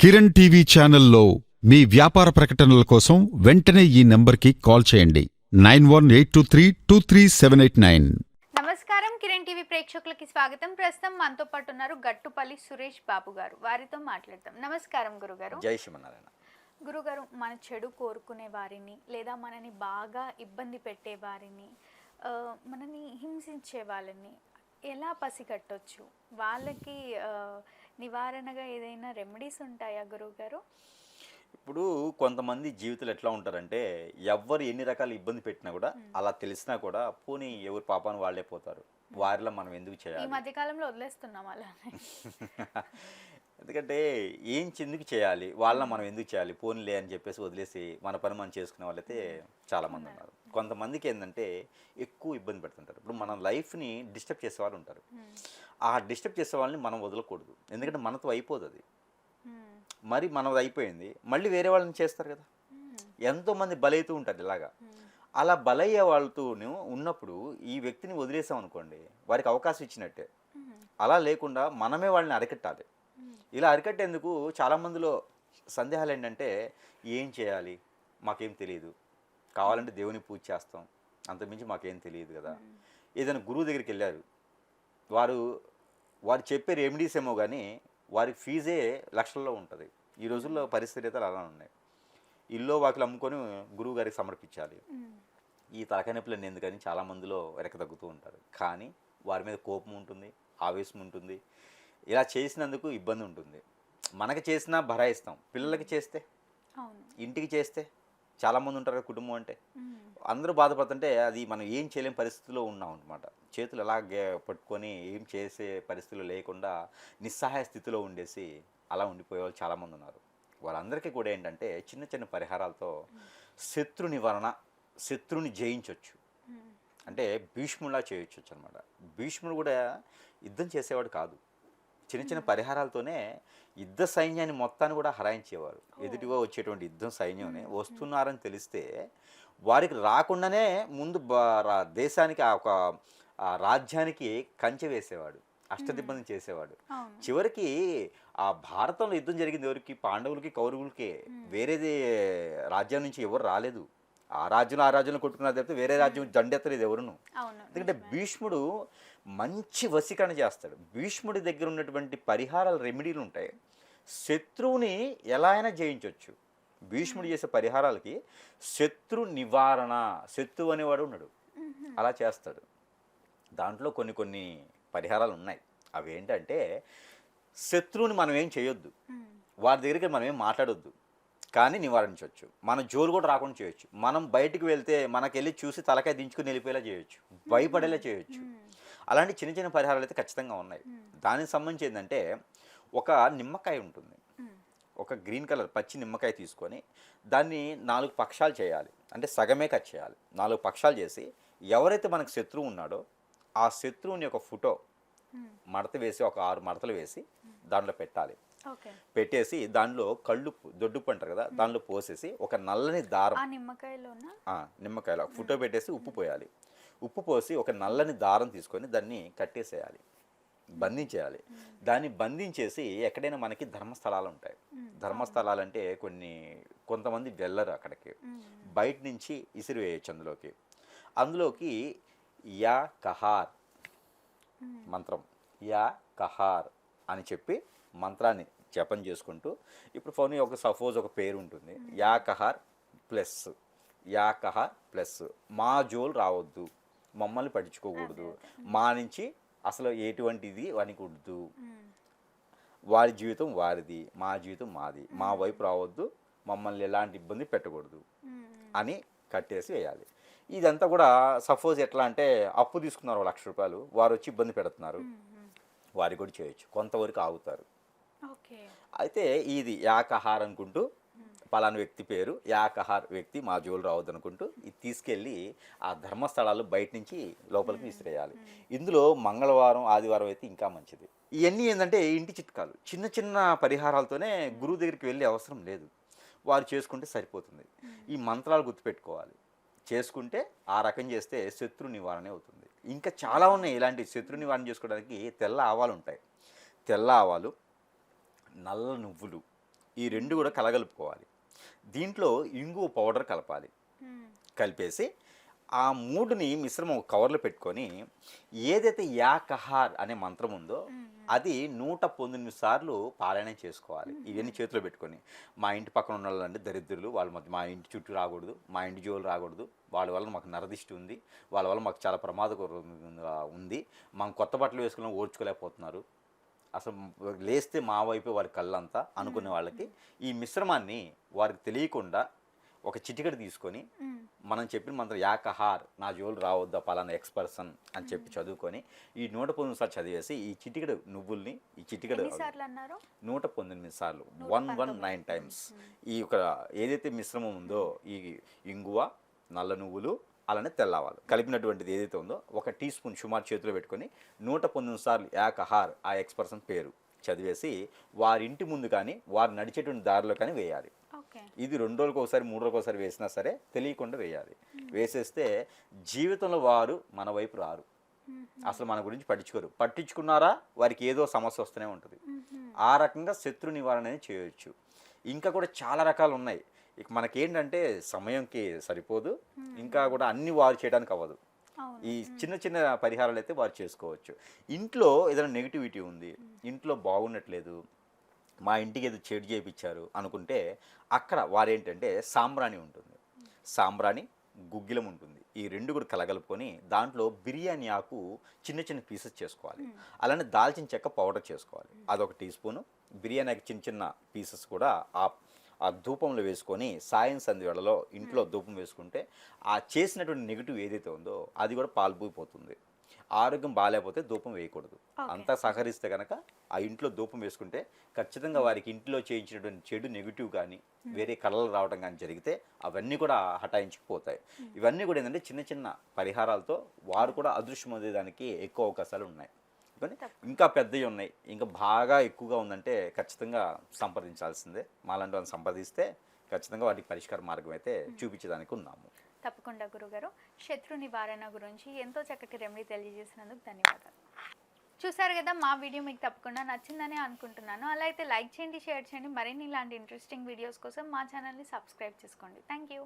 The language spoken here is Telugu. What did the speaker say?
కిరణ్ టీవీ ఛానల్లో మీ వ్యాపార ప్రకటనల కోసం వెంటనే ఈ నంబర్కి కాల్ చేయండి. Nine one eight two three two three seven eight nine. నమస్కారం. కిరణ్ టీవీ ప్రేక్షకులకి స్వాగతం. ప్రస్తుతం మనతో పాటు ఉన్నారు గట్టుపల్లి సురేష్ బాబు గారు. వారితో మాట్లాడతాం. నమస్కారం గురుగారు. జై శ్రీమన్నారాయణ. గురుగారు మన చెడు కోరుకునే వారిని లేదా మనని బాగా ఇబ్బంది పెట్టే వారిని మనని హింసించే వాళ్ళని ఎలా పసిగట్టొచ్చు? వాళ్ళకి నివారణగా ఏదైనా రెమెడీస్ ఉంటాయా గురుగారు ఇప్పుడు కొంతమంది జీవితాలు ఎట్లా ఉంటారంటే ఎవ్వరు ఎన్ని రకాల ఇబ్బంది పెట్టినా కూడా అలా తెలిసినా కూడా పోనీ ఎవరి పాపాన్ని వాళ్ళే పోతారు. వారిలో మనం ఎందుకు ఈ చేయాలి? మధ్య కాలంలో వదిలేస్తున్నాం అలానే. ఎందుకంటే ఏం ఎందుకు చేయాలి? వాళ్ళని మనం ఎందుకు చేయాలి? పోనీలే అని చెప్పేసి వదిలేసి మన పని మనం చేసుకునే వాళ్ళైతే చాలా మంది ఉన్నారు. కొంతమందికి ఏంటంటే ఎక్కువ ఇబ్బంది పెడుతుంటారు. ఇప్పుడు మన లైఫ్ని డిస్టర్బ్ చేసే వాళ్ళు ఉంటారు. ఆ డిస్టర్బ్ చేసే వాళ్ళని మనం వదలకూడదు. ఎందుకంటే మనతో అయిపోదు అది. మరి మనది అయిపోయింది. మళ్ళీ వేరే వాళ్ళని చేస్తారు కదా. ఎంతోమంది బలైతూ ఉంటారు ఇలాగా. అలా బలయ్యే వాళ్ళతో ఉన్నప్పుడు ఈ వ్యక్తిని వదిలేసాం అనుకోండి వారికి అవకాశం ఇచ్చినట్టే. అలా లేకుండా మనమే వాళ్ళని అరికట్టాలి. ఇలా అరికట్టేందుకు చాలామందిలో సందేహాలు ఏంటంటే ఏం చేయాలి? మాకేం తెలియదు కావాలంటే దేవుని పూజ చేస్తాం. అంతమించి మాకేం తెలియదు కదా. ఏదైనా గురువు దగ్గరికి వెళ్ళారు. వారు వారు చెప్పే రెమెడీస్ ఏమో కానీ వారి ఫీజే లక్షల్లో ఉంటుంది. ఈ రోజుల్లో పరిస్థితులు అలా ఉన్నాయి. ఇల్లో వాకిలు అమ్ముకొని గురువు గారికి సమర్పించాలి. ఈ తలకాయ నొప్పులు ఎందుకని చాలా మందిలో వెనక తగ్గుతూ ఉంటారు. కానీ వారి మీద కోపం ఉంటుంది ఆవేశం ఉంటుంది. ఇలా చేసినందుకు ఇబ్బంది ఉంటుంది. మనకి చేసినా భరాయిస్తాం పిల్లలకి చేస్తే ఇంటికి చేస్తే చాలామంది ఉంటారు కుటుంబం అంటే. అందరూ బాధపడుతుంటే అది మనం ఏం చేయలేని పరిస్థితిలో ఉన్నాం అనమాట చేతులు గే- పట్టుకొని ఏం చేసే పరిస్థితులు లేకుండా నిస్సహాయ స్థితిలో ఉండేసి అలా ఉండిపోయే వాళ్ళు చాలామంది ఉన్నారు. వాళ్ళందరికీ కూడా ఏంటంటే చిన్న చిన్న పరిహారాలతో శత్రు నివారణ శత్రుని జయించవచ్చు. అంటే భీష్ములా చేయొచ్చు అనమాట భీష్ముడు కూడా యుద్ధం చేసేవాడు కాదు. చిన్న చిన్న పరిహారాలతోనే యుద్ధ సైన్యాన్ని మొత్తాన్ని కూడా హరాయించేవారు. ఎదుటిగా వచ్చేటువంటి యుద్ధం సైన్యంని వస్తున్నారని తెలిస్తే వారికి రాకుండానే ముందు దేశానికి ఆ ఒక రాజ్యానికి కంచె వేసేవాడు అష్టదిబ్బంది చేసేవాడు. చివరికి ఆ భారతంలో యుద్ధం జరిగింది ఎవరికి? పాండవులకి కౌరవులకి. వేరేది రాజ్యం నుంచి ఎవరు రాలేదు. ఆ రాజ్యం ఆ రాజ్యంలో కొట్టుకున్నారు తప్పితే వేరే రాజ్యం జెండెత్తలేదు ఎవరును. ఎందుకంటే భీష్ముడు మంచి వశీకరణ చేస్తాడు. భీష్ముడి దగ్గర ఉన్నటువంటి పరిహారాలు రెమెడీలు ఉంటాయి. శత్రువుని ఎలా అయినా జయించవచ్చు భీష్ముడు చేసే పరిహారాలకి శత్రు నివారణ శత్రువు అనేవాడు ఉన్నాడు. అలా చేస్తాడు. దాంట్లో కొన్ని కొన్ని పరిహారాలు ఉన్నాయి. అవి ఏంటంటే శత్రువుని మనం ఏం చేయొద్దు. వారి దగ్గరికి మనం ఏం మాట్లాడొద్దు. కానీ నివారించవచ్చు మన జోలు కూడా రాకుండా చేయొచ్చు. మనం బయటికి వెళ్తే మనకెళ్ళి చూసి తలకాయ దించుకుని వెళ్ళిపోయేలా చేయొచ్చు. భయపడేలా చేయొచ్చు. అలాంటి చిన్న చిన్న పరిహారాలు అయితే ఖచ్చితంగా ఉన్నాయి. దానికి సంబంధించి ఏంటంటే ఒక నిమ్మకాయ ఉంటుంది. ఒక గ్రీన్ కలర్ పచ్చి నిమ్మకాయ తీసుకొని దాన్ని నాలుగు పక్షాలు చేయాలి. అంటే సగమే కట్ చేయాలి. నాలుగు పక్షాలు చేసి ఎవరైతే మనకు శత్రువు ఉన్నాడో ఆ శత్రువుని ఒక ఫోటో. మడత వేసి ఒక ఆరు మడతలు వేసి దాంట్లో పెట్టాలి. పెట్టేసి దానిలో కళ్ళుప్పు దొడ్డుప్పు అంటారు కదా దానిలో పోసేసి ఒక నల్లని దారం ఆ, నిమ్మకాయలో ఫోటో పెట్టేసి ఉప్పు పోయాలి. ఉప్పు పోసి ఒక నల్లని దారం తీసుకొని దాన్ని కట్టేసేయాలి. బంధించేయాలి. దాన్ని బంధించేసి ఎక్కడైనా మనకి ధర్మస్థలాలు ఉంటాయి. ధర్మస్థలాలు అంటే కొన్ని కొంతమంది వెళ్ళరు అక్కడికి. బయట నుంచి ఇసిరి వేయచ్చు అందులోకి. అందులోకి యా కహార్ మంత్రం. యా కహార్ అని చెప్పి మంత్రాన్ని జపం చేసుకుంటూ ఇప్పుడు ఫోన్ ఒక సపోజ్ ఒక పేరు ఉంటుంది. యా కహార్ ప్లస్. యా కహార్ ప్లస్. మా జోలు రావద్దు. మమ్మల్ని పట్టించుకోకూడదు. మా నుంచి అసలు ఎటువంటిది వనికూడదు వారి జీవితం వారిది మా జీవితం మాది. మా వైపు రావద్దు మమ్మల్ని ఎలాంటి ఇబ్బంది పెట్టకూడదు అని కట్టేసి వేయాలి. ఇదంతా కూడా సపోజ్ ఎట్లా అంటే అప్పు తీసుకున్నారు లక్ష రూపాయలు వారు వచ్చి ఇబ్బంది పెడుతున్నారు. వారి కూడా చేయొచ్చు. కొంతవరకు ఆగుతారు. ఓకే. అయితే ఇది యాకహార్ అనుకుంటూ పలానా వ్యక్తి పేరు యాకహార్ వ్యక్తి మా జోలు రావద్దు అనుకుంటూ ఇది తీసుకెళ్ళి ఆ ధర్మస్థలాలు బయట నుంచి లోపలికి విసిరేయాలి. ఇందులో మంగళవారం ఆదివారం అయితే ఇంకా మంచిది. ఇవన్నీ ఏంటంటే ఇంటి చిట్కాలు. చిన్న చిన్న పరిహారాలతోనే గురువు దగ్గరికి వెళ్ళే అవసరం లేదు. వారు చేసుకుంటే సరిపోతుంది. ఈ మంత్రాలు గుర్తుపెట్టుకోవాలి. చేసుకుంటే ఆ రకం చేస్తే శత్రు నివారణ అవుతుంది. ఇంకా చాలా ఉన్నాయి ఇలాంటి శత్రు నివారణ చేసుకోవడానికి తెల్ల ఆవాలు ఉంటాయి. తెల్ల ఆవాలు నల్ల నువ్వులు. ఈ రెండు కూడా కలగలుపుకోవాలి. దీంట్లో ఇంగువ పౌడర్ కలపాలి. కలిపేసి ఆ మూడుని మిశ్రమం ఒక కవర్లో పెట్టుకొని ఏదైతే యాకహార్ అనే మంత్రం ఉందో అది నూట పంతొమ్మిది సార్లు పారాయణం చేసుకోవాలి. ఇవన్నీ చేతిలో పెట్టుకొని మా ఇంటి పక్కన ఉన్న వాళ్ళంటే దరిద్రులు వాళ్ళ మధ్య మా ఇంటి చుట్టూ రాకూడదు మా ఇంటి జోలు రాకూడదు వాళ్ళ వల్ల మాకు నరదిష్టి ఉంది వాళ్ళ వల్ల మాకు చాలా ప్రమాదకరంగా ఉంది మనం కొత్త బట్టలు వేసుకుని ఓడ్చుకోలేకపోతున్నారు అసలు లేస్తే మా వైపే వారి కళ్ళంతా అనుకునే వాళ్ళకి ఈ మిశ్రమాన్ని వారికి తెలియకుండా ఒక చిటికెడు తీసుకొని. మనం చెప్పిన మంత్రం యాకహార్ నా జోలు రావద్దా పలానా ఎక్స్ పర్సన్ అని చెప్పి చదువుకొని ఈ నూట పంతొమ్మిది సార్లు చదివేసి ఈ చిటికెడు నువ్వుల్ని ఈ చిటికెడు నూట పంతొమ్మిది సార్లు. వన్ వన్ నైన్ టైమ్స్ ఈ యొక్క ఏదైతే మిశ్రమం ఉందో ఈ ఇంగువ నల్ల నువ్వులు అలానే తెల్లవాలు కలిపినటువంటిది ఏదైతే ఉందో ఒక టీ స్పూన్ సుమారు చేతిలో పెట్టుకొని నూట పంతొమ్మిది సార్లు యాకహార్ ఆ ఎక్స్ పర్సన్ పేరు చదివేసి వారి ఇంటి ముందు కానీ వారు నడిచేటువంటి దారిలో కానీ వేయాలి. ఇది రెండు రోజులకు ఒకసారి మూడు రోజులకు ఒకసారి వేసినా సరే తెలియకుండా వేయాలి. వేసేస్తే జీవితంలో వారు మన వైపు రారు. అసలు మన గురించి పట్టించుకోరు. పట్టించుకున్నారా? వారికి ఏదో సమస్య వస్తూనే ఉంటుంది. ఆ రకంగా శత్రు నివారణ అనేది చేయొచ్చు. ఇంకా కూడా చాలా రకాలు ఉన్నాయి. ఇక మనకేంటంటే సమయంకి సరిపోదు. ఇంకా కూడా అన్ని వారు చేయడానికి అవ్వదు. ఈ చిన్న చిన్న పరిహారాలు అయితే వారు చేసుకోవచ్చు. ఇంట్లో ఏదైనా నెగిటివిటీ ఉంది ఇంట్లో బాగున్నట్లేదు మా ఇంటికి ఏదో చెడు చేయించారు అనుకుంటే అక్కడ వారేంటంటే సాంబ్రాణి ఉంటుంది. సాంబ్రాణి గుగ్గిలం ఉంటుంది. ఈ రెండు కూడా కలగలుపుకొని దాంట్లో బిర్యానీ ఆకు చిన్న చిన్న పీసెస్ చేసుకోవాలి. అలానే దాల్చిన చెక్క పౌడర్ చేసుకోవాలి. అదొక టీ స్పూను. బిర్యానీ ఆకు చిన్న చిన్న పీసెస్ కూడా ఆ ఆ ధూపంలో వేసుకొని సాయం సంధి వేళలో ఇంట్లో ధూపం వేసుకుంటే ఆ చేసినటువంటి నెగిటివ్ ఏదైతే ఉందో అది కూడా పాల్పోయిపోతుంది. ఆరోగ్యం బాగాలేకపోతే ధూపం వేయకూడదు. అంతా సహకరిస్తే కనుక ఆ ఇంట్లో ధూపం వేసుకుంటే ఖచ్చితంగా వారికి ఇంట్లో చేయించినటువంటి చెడు నెగిటివ్ కానీ వేరే కళలు రావడం కానీ జరిగితే అవన్నీ కూడా హఠాయించుకుపోతాయి. ఇవన్నీ కూడా ఏంటంటే చిన్న చిన్న పరిహారాలతో వారు కూడా అదృశ్యం పొందేదానికి ఎక్కువ అవకాశాలు ఉన్నాయి. ఇంకా పెద్దవి ఉన్నాయి. ఇంకా బాగా ఎక్కువగా ఉందంటే ఖచ్చితంగా సంప్రదించాల్సిందే. మాలాంటి వాళ్ళని సంప్రదిస్తే ఖచ్చితంగా వాటికి పరిష్కార మార్గం అయితే చూపించడానికి ఉన్నాము. తప్పకుండా గురుగారు. శత్రు నివారణ గురించి ఎంతో చక్కటి రెమెడీ తెలియజేసినందుకు ధన్యవాదాలు. చూసారు కదా మా వీడియో మీకు తప్పకుండా నచ్చిందని అనుకుంటున్నాను. అలా అయితే లైక్ చేయండి షేర్ చేయండి. మరిన్ని ఇలాంటి ఇంట్రెస్టింగ్ వీడియోస్ కోసం మా ఛానల్ని సబ్స్క్రైబ్ చేసుకోండి. Thank you